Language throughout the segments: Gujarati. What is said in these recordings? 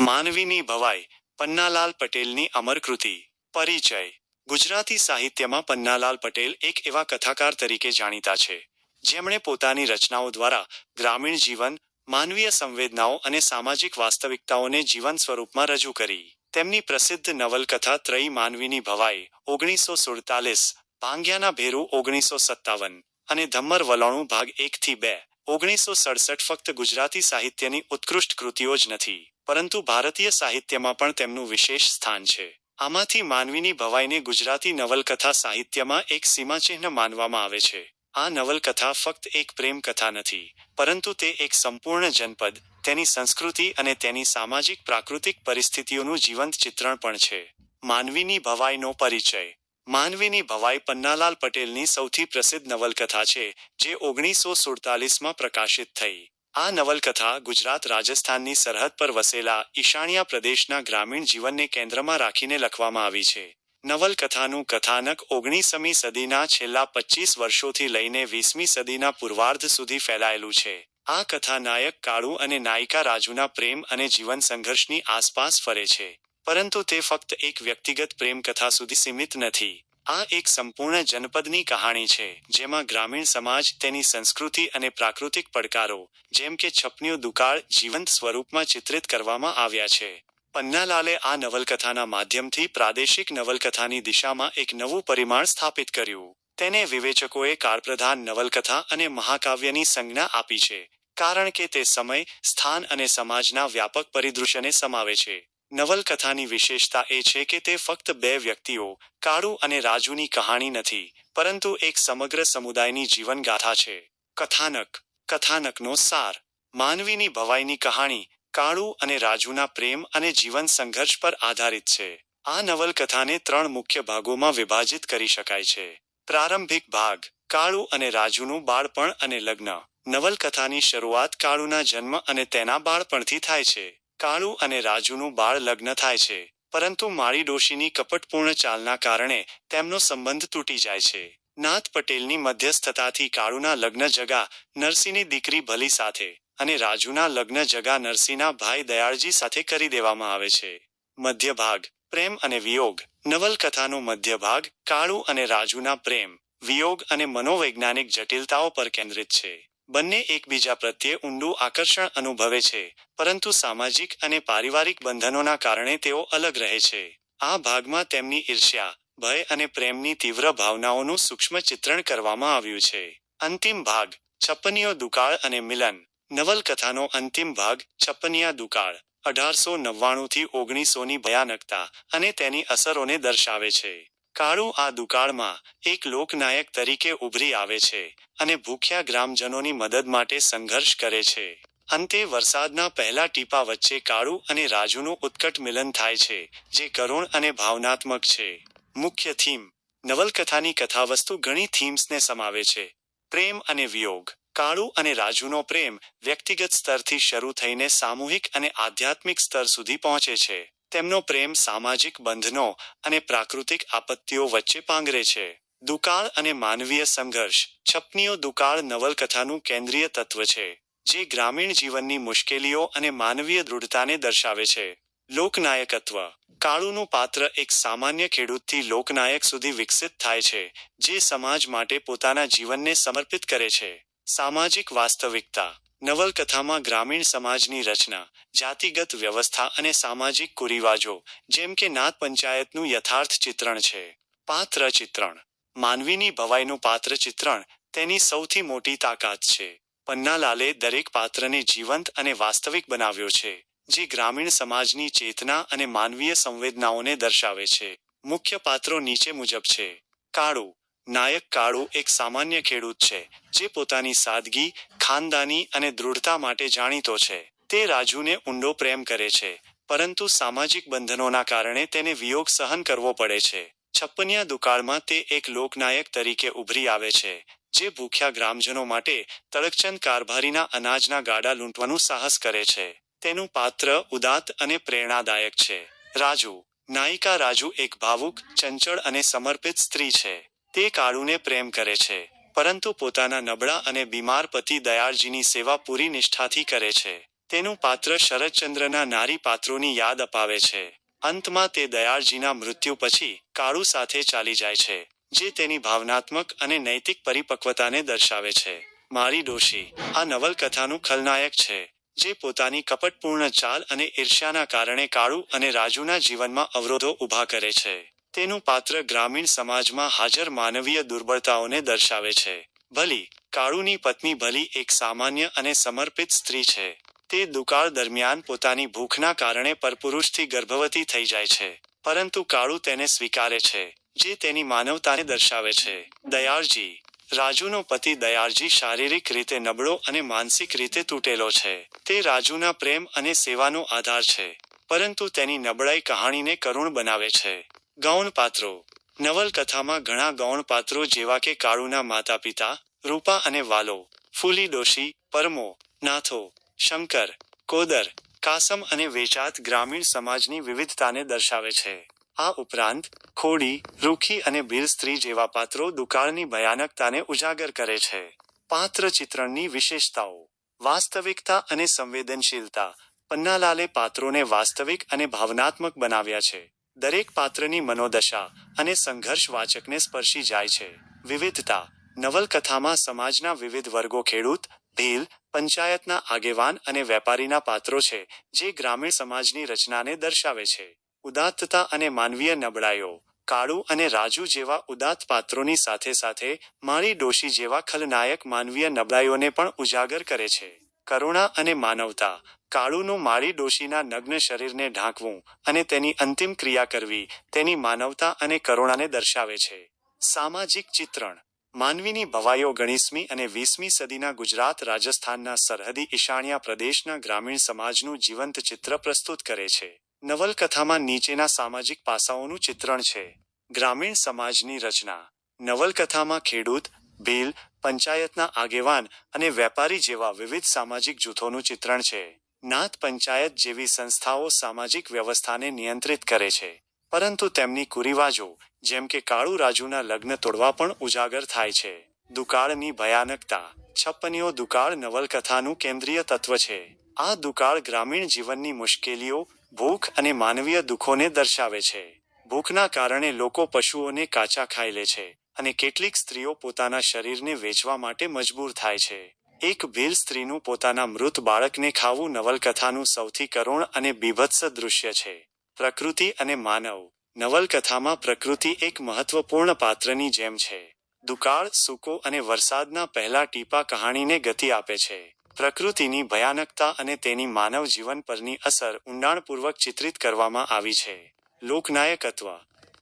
માનવીની ભવાઈ, પન્નાલાલ પટેલની અમર કૃતિ પરિચય. ગુજરાતી સાહિત્યમાં પન્નાલાલ પટેલ એક એવા કથાકાર તરીકે જાણીતા છે, જેમણે પોતાની રચનાઓ દ્વારા ગ્રામીણ જીવન, માનવીય સંવેદનાઓ અને સામાજિક વાસ્તવિકતાઓને જીવન સ્વરૂપમાં રજૂ કરી. તેમની પ્રસિદ્ધ નવલકથા ત્રયી માનવીની ભવાઈ, ઓગણીસો સુડતાલીસ, ભાંગ્યાના ભેરુ, ઓગણીસો સત્તાવન, અને ધમ્મર વલોણું, ભાગ એકથી બે, ઓગણીસો સડસઠ ફક્ત ગુજરાતી સાહિત્યની ઉત્કૃષ્ટ કૃતિઓ જ નથી. પરંતુ ભારતીય સાહિત્યમાં પણ તેમનું વિશેષ સ્થાન છે. આમાંથી માનવીની ભવાઈને ગુજરાતી નવલકથા સાહિત્યમાં એક સીમાચિહ્ન માનવામાં આવે છે. આ નવલકથા ફક્ત એક પ્રેમ કથા નથી, પરંતુ તે એક સંપૂર્ણ જનપદ, તેની સંસ્કૃતિ અને તેની સામાજિક પ્રાકૃતિક પરિસ્થિતિઓનું જીવંત ચિત્રણ પણ છે. માનવીની ભવાઈનો પરિચય. માનવીની ભવાઈ પન્નાલાલ પટેલની સૌથી પ્રસિદ્ધ નવલકથા છે, જે ઓગણીસો સુડતાલીસમાં પ્રકાશિત થઈ. આ નવલકથા ગુજરાત રાજસ્થાનની સરહદ પર વસેલા ઈશાણિયા પ્રદેશના ગ્રામીણ જીવનને કેન્દ્રમાં રાખીને લખવામાં આવી છે. નવલકથાનું કથાનક ઓગણીસમી સદીના છેલ્લા પચીસ વર્ષોથી લઈને વીસમી સદીના પૂર્વાર્ધ સુધી ફેલાયેલું છે. આ કથા નાયક કાળુ અને નાયિકા રાજુના પ્રેમ અને જીવન સંઘર્ષની આસપાસ ફરે છે. પરંતુ તે ફક્ત એક વ્યક્તિગત પ્રેમ કથા સુધી સીમિત નથી. આ એક સંપૂર્ણ જનપદની કહાણી છે, જેમાં ગ્રામીણ સમાજ તેની સંસ્કૃતિ અને પ્રાકૃતિક પડકારો, જેમ કે છપનીઓ દુકાળ જીવંત સ્વરૂપમાં ચિત્રિત કરવામાં આવ્યા છે. પન્નાલાલે આ નવલકથાના માધ્યમથી પ્રાદેશિક નવલકથાની દિશામાં એક નવું પરિમાણ સ્થાપિત કર્યું. તેને વિવેચકોએ કાળપ્રધાન નવલકથા અને મહાકાવ્યની સંજ્ઞા આપી છે, કારણ કે તે સમય, સ્થાન અને સમાજના વ્યાપક પરિદૃશ્યને સમાવે છે. નવલકથાની વિશેષતા એ છે કે તે ફક્ત બે વ્યક્તિઓ, કાળુ અને રાજુની કહાણી નથી, પરંતુ એક સમગ્ર સમુદાયની જીવનગાથા છે. કથાનક. કથાનકનો સાર. માનવીની ભવાઈની કહાણી, કાળુ અને રાજુના પ્રેમ અને જીવન સંઘર્ષ પર આધારિત છે. આ નવલકથાને ત્રણ મુખ્ય ભાગોમાં વિભાજિત કરી શકાય છે. પ્રારંભિક ભાગ. કાળુ અને રાજુનું બાળપણ અને લગ્ન. નવલકથાની શરૂઆત કાળુના જન્મ અને તેના બાળપણથી થાય છે. કાળુ અને રાજુનું બાળ લગ્ન થાય છે, પરંતુ માળી ડોશીની કપટપૂર્ણ ચાલના કારણે તેમનો સંબંધ તૂટી જાય છે. નાથ પટેલની મધ્યસ્થતાથી કાળુના લગ્ન જગા નરસિંહની દીકરી ભલી સાથે અને રાજુના લગ્ન જગા નરસિંહના ભાઈ દયાળજી સાથે કરી દેવામાં આવે છે. મધ્ય ભાગ પ્રેમ અને વિયોગ. નવલકથાનો મધ્ય ભાગ કાળુ અને રાજુના પ્રેમ, વિયોગ અને મનોવૈજ્ઞાનિક જટિલતાઓ પર કેન્દ્રિત છે. બંને એકબીજા પ્રત્યે ઊંડું આકર્ષણ અનુભવે છે, પરંતુ સામાજિક અને પારિવારિક બંધનોના કારણે તેઓ અલગ રહે છે. આ ભાગમાં તેમની ઈર્ષ્યા, ભય અને પ્રેમની તીવ્ર ભાવનાઓનું સૂક્ષ્મ ચિત્રણ કરવામાં આવ્યું છે. અંતિમ ભાગ છપ્પનીઓ દુકાળ અને મિલન. નવલકથાનો અંતિમ ભાગ, છપ્પનિયા દુકાળ, અઢારસો નવ્વાણુંથી ઓગણીસોની ભયાનકતા અને તેની અસરોને દર્શાવે છે. કાળુ આ દુકાળમાં એક લોકનાયક તરીકે ઉભરી આવે છે અને ભૂખ્યા ગ્રામજનોની મદદ માટે સંઘર્ષ કરે છે. અંતે વરસાદના પહેલા ટીપા વચ્ચે કાળુ અને રાજુનું ઉત્કટ મિલન થાય છે, જે કરુણ અને ભાવનાત્મક છે. મુખ્ય થીમ, નવલકથાની કથાવસ્તુ ઘણી થીમ્સને સમાવે છે. પ્રેમ અને વિયોગ, કાળુ અને રાજુનો પ્રેમ વ્યક્તિગત સ્તરથી શરૂ થઈને સામૂહિક અને આધ્યાત્મિક સ્તર સુધી પહોંચે છે. તેમનો પ્રેમ સામાજિક બંધનો અને પ્રાકૃતિક આપત્તિઓ વચ્ચે પાંગરે છે. દુકાળ અને માનવીય સંઘર્ષ છપનીઓ દુકાળ નવલકથાનું કેન્દ્રીય તત્વ છે, જે ગ્રામીણ જીવનની મુશ્કેલીઓ અને માનવીય દૃઢતાને દર્શાવે છે. લોકનાયકત્વ કાળુનું પાત્ર એક સામાન્ય ખેડૂતથી લોકનાયક સુધી વિકસિત થાય છે, જે સમાજ માટે પોતાના જીવનને સમર્પિત કરે છે. સામાજિક વાસ્તવિકતા નવલકથામાં ગ્રામીણ સમાજની રચના, જાતિગત વ્યવસ્થા અને સામાજિક કુરિવાજો, જેમ કે નાત પંચાયતનું યથાર્થ ચિત્રણ છે. પાત્ર ચિત્રણ. માનવીની ભવાઈનું પાત્ર ચિત્રણ તેની સૌથી મોટી તાકાત છે. પન્નાલાલે દરેક પાત્રને જીવંત અને વાસ્તવિક બનાવ્યો છે, જે ગ્રામીણ સમાજની ચેતના અને માનવીય સંવેદનાઓને દર્શાવે છે. મુખ્ય પાત્રો નીચે મુજબ છે. કાળુ. નાયક કાળુ એક સામાન્ય ખેડૂત છે, જે પોતાની સાદગી ખાનદાની અને દૃઢતા માટે જાણીતો છે. તે રાજુને ઊંડો પ્રેમ કરે છે, પરંતુ સામાજિક બંધનોના કારણે તેને વિયોગ સહન કરવો પડે છે. છપ્પનિયા દુકાળમાં તે એક લોકનાયક તરીકે ઉભરી આવે છે, જે ભૂખ્યા ગ્રામજનો માટે તળકચંદ કારભારીના અનાજના ગાડા લૂંટવાનું સાહસ કરે છે. તેનું પાત્ર ઉદાત્ત અને પ્રેરણાદાયક છે. રાજુ, નાયિકા રાજુ એક ભાવુક, ચંચળ અને સમર્પિત સ્ત્રી છે. તે કાળુને પ્રેમ કરે છે. પરંતુ પોતાના નબળા અને બીમાર પતિ દયાળજીની સેવા પૂરી નિષ્ઠાથી કરે છે. તેનું પાત્ર શરદચંદ્રના નારી પાત્રોની યાદ અપાવે છે. અંતમાં તે દયાળજીના મૃત્યુ પછી કાળુ સાથે ચાલી જાય છે, જે તેની ભાવનાત્મક અને નૈતિક પરિપક્વતાને દર્શાવે છે. મારી ડોશી, આ નવલકથાનું ખલનાયક છે, જે પોતાની કપટપૂર્ણ ચાલ અને ઈર્ષ્યાના કારણે કાળુ અને રાજુના જીવનમાં અવરોધો ઊભા કરે છે. તેનું પાત્ર ગ્રામીણ સમાજમાં હાજર માનવીય દુર્બળતાઓને દર્શાવે છે. ભલી, કાળુની પત્ની ભલી એક સામાન્ય અને સમર્પિત સ્ત્રી છે. તે દુકાળ દરમિયાન પોતાની ભૂખના કારણે પરપુરુષથી ગર્ભવતી થઈ જાય છે. પરંતુ કાળુ તેને સ્વીકારે છે, જે તેની માનવતાને દર્શાવે છે. દયાળજી, રાજુનો પતિ દયાળજી શારીરિક રીતે નબળો અને માનસિક રીતે તૂટેલો છે. તે રાજુના પ્રેમ અને સેવાનો આધાર છે, પરંતુ તેની નબળાઈ કહાણીને કરુણ બનાવે છે. ગૌણ પાત્રો નવલકથામાં ઘણા ગૌણ પાત્રો જેવા કે કાળુના માતા પિતા રૂપા અને વાલો ફૂલી ડોશી પરમો, નાથો, શંકર, કોદર, કાસમ અને વેચાત ગ્રામીણ સમાજની વિવિધતાને દર્શાવે છે. આ ઉપરાંત, ખોડી, રૂખી અને ભીલ સ્ત્રી જેવા પાત્રો દુકાળની ભયાનકતાને ઉજાગર કરે છે. પાત્ર ચિત્રણની વિશેષતાઓ. વાસ્તવિકતા અને સંવેદનશીલતા. પન્નાલાલે પાત્રોને વાસ્તવિક અને ભાવનાત્મક બનાવ્યા છે. દરેક પાત્રની મનોદશા અને સંઘર્ષ વાચકને સ્પર્શી જાય છે. વિવિધતા, નવલકથામાં સમાજના વિવિધ વર્ગો ખેડૂત, ભીલ, પંચાયતના આગેવાન અને વેપારીના પાત્રો છે, જે ગ્રામીણ સમાજની રચનાને દર્શાવે છે. ઉદાત્તતા અને માનવીય નબળાઈઓ, કાળુ અને રાજુ જેવા ઉદાત્ત પાત્રોની સાથે સાથે મારી ડોશી જેવા ખલનાયક માનવીય નબળાઈઓને પણ ઉજાગર કરે છે. કરુણા અને માનવતા કાળુનું માળી ડોશીના નગ્ન શરીરને ઢાંકવું અને તેની અંતિમ ક્રિયા કરવી તેની માનવતા અને કરુણાને દર્શાવે છે. સામાજિક ચિત્રણ. માનવીની ભવાઈઓ ગણીસમી અને વીસમી સદીના ગુજરાત રાજસ્થાનના સરહદી ઈશાણિયા પ્રદેશના ગ્રામીણ સમાજનું જીવંત ચિત્ર પ્રસ્તુત કરે છે. નવલકથામાં નીચેના સામાજિક પાસાઓનું ચિત્રણ છે. ગ્રામીણ સમાજની રચના. નવલકથામાં ખેડૂત, ભીલ, પંચાયતના આગેવાન અને વેપારી જેવા વિવિધ સામાજિક જૂથોનું ચિત્રણ છે. નાત પંચાયત જેવી સંસ્થાઓ સામાજિક વ્યવસ્થાને નિયંત્રિત કરે છે. પરંતુ તેમની કુરિવાજો, જેમ કે કાળુ રાજુના લગ્ન તોડવા પણ ઉજાગર થાય છે. દુકાળની ભયાનકતા, છપ્પનીઓ દુકાળ નવલકથાનું કેન્દ્રીય તત્વ છે. આ દુકાળ ગ્રામીણ જીવનની મુશ્કેલીઓ, ભૂખ અને માનવીય દુઃખોને દર્શાવે છે. ભૂખના કારણે લોકો પશુઓને કાચા ખાઈ લે છે અને કેટલીક સ્ત્રીઓ પોતાના શરીરને વેચવા માટે મજબૂર થાય છે. એક ભીલ સ્ત્રીનું પોતાના મૃત બાળકને ખાવું નવલકથાનું સૌથી કરુણ અને બીભત્સ દૃશ્ય છે. પ્રકૃતિ અને માનવ. નવલકથામાં પ્રકૃતિ એક મહત્વપૂર્ણ પાત્રની જેમ છે. દુકાળ, સૂકો અને વરસાદના પહેલા ટીપા કહાણીને ગતિ આપે છે. પ્રકૃતિની ભયાનકતા અને તેની માનવ જીવન પરની અસર ઊંડાણપૂર્વક ચિત્રિત કરવામાં આવી છે. લોકનાયકત્વ.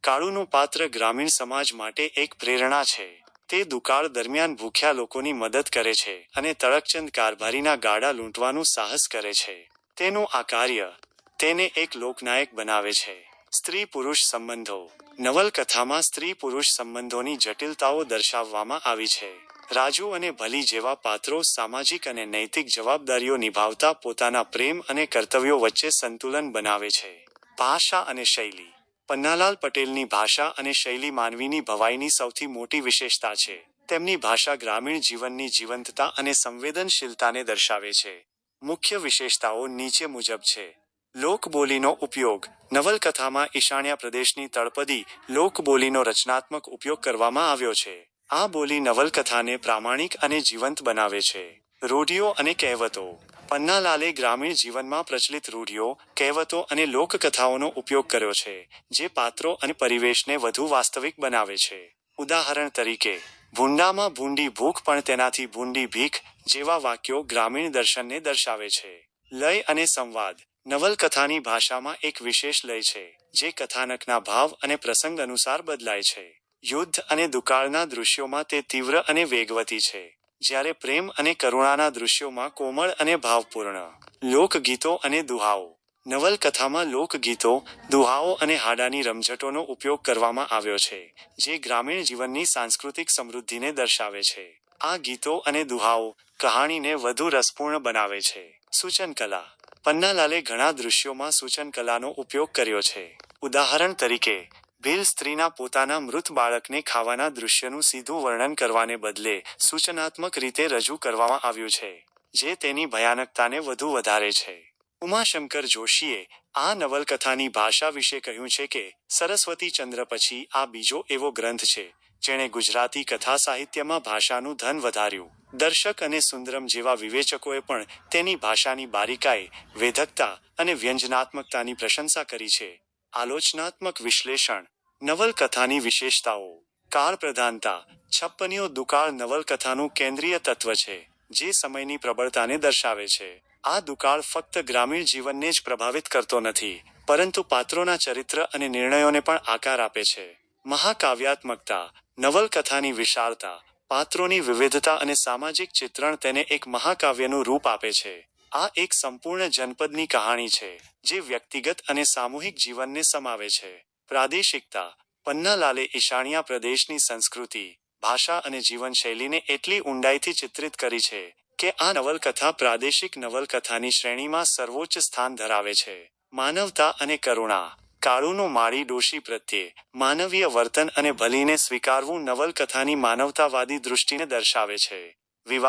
કાળુનું પાત્ર ગ્રામીણ સમાજ માટે એક પ્રેરણા છે. તે દુકાળ દરમિયાન ભૂખ્યા લોકોની મદદ કરે છે અને તળકચંદ કારભારીના ગાડા લૂંટવાનું સાહસ કરે છે. તેનું આ કાર્ય તેને એક લોકનાયક બનાવે છે. સ્ત્રી પુરુષ સંબંધો. નવલકથામાં સ્ત્રી પુરુષ સંબંધોની જટિલતાઓ દર્શાવવામાં આવી છે. રાજુ અને ભલી જેવા પાત્રો સામાજિક અને નૈતિક જવાબદારીઓ નિભાવતા પોતાના પ્રેમ અને કર્તવ્યો વચ્ચે સંતુલન બનાવે છે. ભાષા અને શૈલી. પન્નાલાલ પટેલની ભાષા અને શૈલી માનવીની ભવાઈની સૌથી મોટી વિશેષતા છે. તેમની ભાષા ગ્રામીણ જીવનની જીવંતતા અને સંવેદનશીલતાને દર્શાવે છે. મુખ્ય વિશેષતાઓ નીચે મુજબ છે. લોકબોલીનો ઉપયોગ નવલકથામાં ઈશાણ્યા પ્રદેશની તળપદી લોકબોલીનો રચનાત્મક ઉપયોગ કરવામાં આવ્યો છે. આ બોલી નવલકથાને પ્રામાણિક અને જીવંત બનાવે છે. રૂઢિઓ અને કહેવતો. પન્નાલાલે ગ્રામીણ જીવનમાં પ્રચલિત રૂઢિઓ, કહેવતો અને લોકકથાઓનો ઉપયોગ કર્યો છે, જે પાત્રો અને પરિવેશને વધુ વાસ્તવિક બનાવે છે. ઉદાહરણ તરીકે, ભૂંડામાં ભૂંડી ભૂખ પણ તેનાથી ભૂંડી ભીખ જેવા વાક્યો ગ્રામીણ દર્શનને દર્શાવે છે. લય અને સંવાદ, નવલકથાની ભાષામાં એક વિશેષ લય છે, જે કથાનકના ભાવ અને પ્રસંગ અનુસાર બદલાય છે. યુદ્ધ અને દુકાળના દૃશ્યોમાં તે તીવ્ર અને વેગવતી છે. જ્યારે પ્રેમ અને કરુણાના દૃશ્યોમાં કોમળ અને ભાવપૂર્ણ, લોકગીતો અને દુહાઓ. નવલકથામાં લોકગીતો, દુહાઓ અને હાડાની રમઝટોનો ઉપયોગ કરવામાં આવ્યો છે, જે ગ્રામીણ જીવનની સાંસ્કૃતિક સમૃદ્ધિને દર્શાવે છે. આ ગીતો અને દુહાઓ કહાણીને વધુ રસપૂર્ણ બનાવે છે. સૂચન કલા પન્નાલાલે ઘણા દૃશ્યોમાં સૂચન કલાનો ઉપયોગ કર્યો છે. ઉદાહરણ તરીકે ભીલ સ્ત્રીના પોતાના મૃત બાળકને ખાવાના દૃશ્યનું સીધું વર્ણન કરવાને બદલે સૂચનાત્મક રીતે રજૂ કરવામાં આવ્યું છે, જે તેની ભયાનકતાને વધુ વધારે છે. ઉમાશંકર જોશીએ આ નવલકથાની ભાષા વિશે કહ્યું છે કે, સરસ્વતી ચંદ્ર પછી આ બીજો એવો ગ્રંથ છે, જેણે ગુજરાતી કથા સાહિત્યમાં ભાષાનું ધન વધાર્યું. દર્શક અને સુંદરમ જેવા વિવેચકોએ પણ તેની ભાષાની બારીકાઈ, વેધકતા અને વ્યંજનાત્મકતાની પ્રશંસા કરી છે. આલોચનાત્મક વિશ્લેષણ નવલકથાની વિશેષતાઓ. કાળ પ્રધાનતા. છપ્પનિયો દુકાળ નવલકથાનું કેન્દ્રીય તત્વ છે, જે સમયની પ્રબળતાને દર્શાવે છે. આ દુકાળ ફક્ત ગ્રામીણ જીવનને જ પ્રભાવિત કરતો નથી, પરંતુ પાત્રોના ચરિત્ર અને નિર્ણયોને પણ આકાર આપે છે. મહાકાવ્યાત્મકતા. નવલકથાની વિશાળતા. પાત્રોની વિવિધતા અને સામાજિક ચિત્રણ તેને એક મહાકાવ્યનું રૂપ આપે છે. આ એક સંપૂર્ણ જનપદની કહાણી છે, જે વ્યક્તિગત અને સામૂહિક જીવનને સમાવે છે. પ્રાદેશિકતા, પન્નાલાલે ઈશાણિયા પ્રદેશની સંસ્કૃતિ, ભાષા અને જીવનશૈલીને એટલી ઊંડાઈથી ચિત્રિત કરી છે કે આ નવલકથા પ્રાદેશિક નવલકથાની શ્રેણીમાં સર્વોચ્ચ સ્થાન ધરાવે છે. માનવતા અને કરુણા, કાળુનો માળી ડોશી પ્રત્યે માનવીય વર્તન અને ભલીને સ્વીકારવું નવલકથાની માનવતાવાદી દૃષ્ટિને દર્શાવે છે. વિવા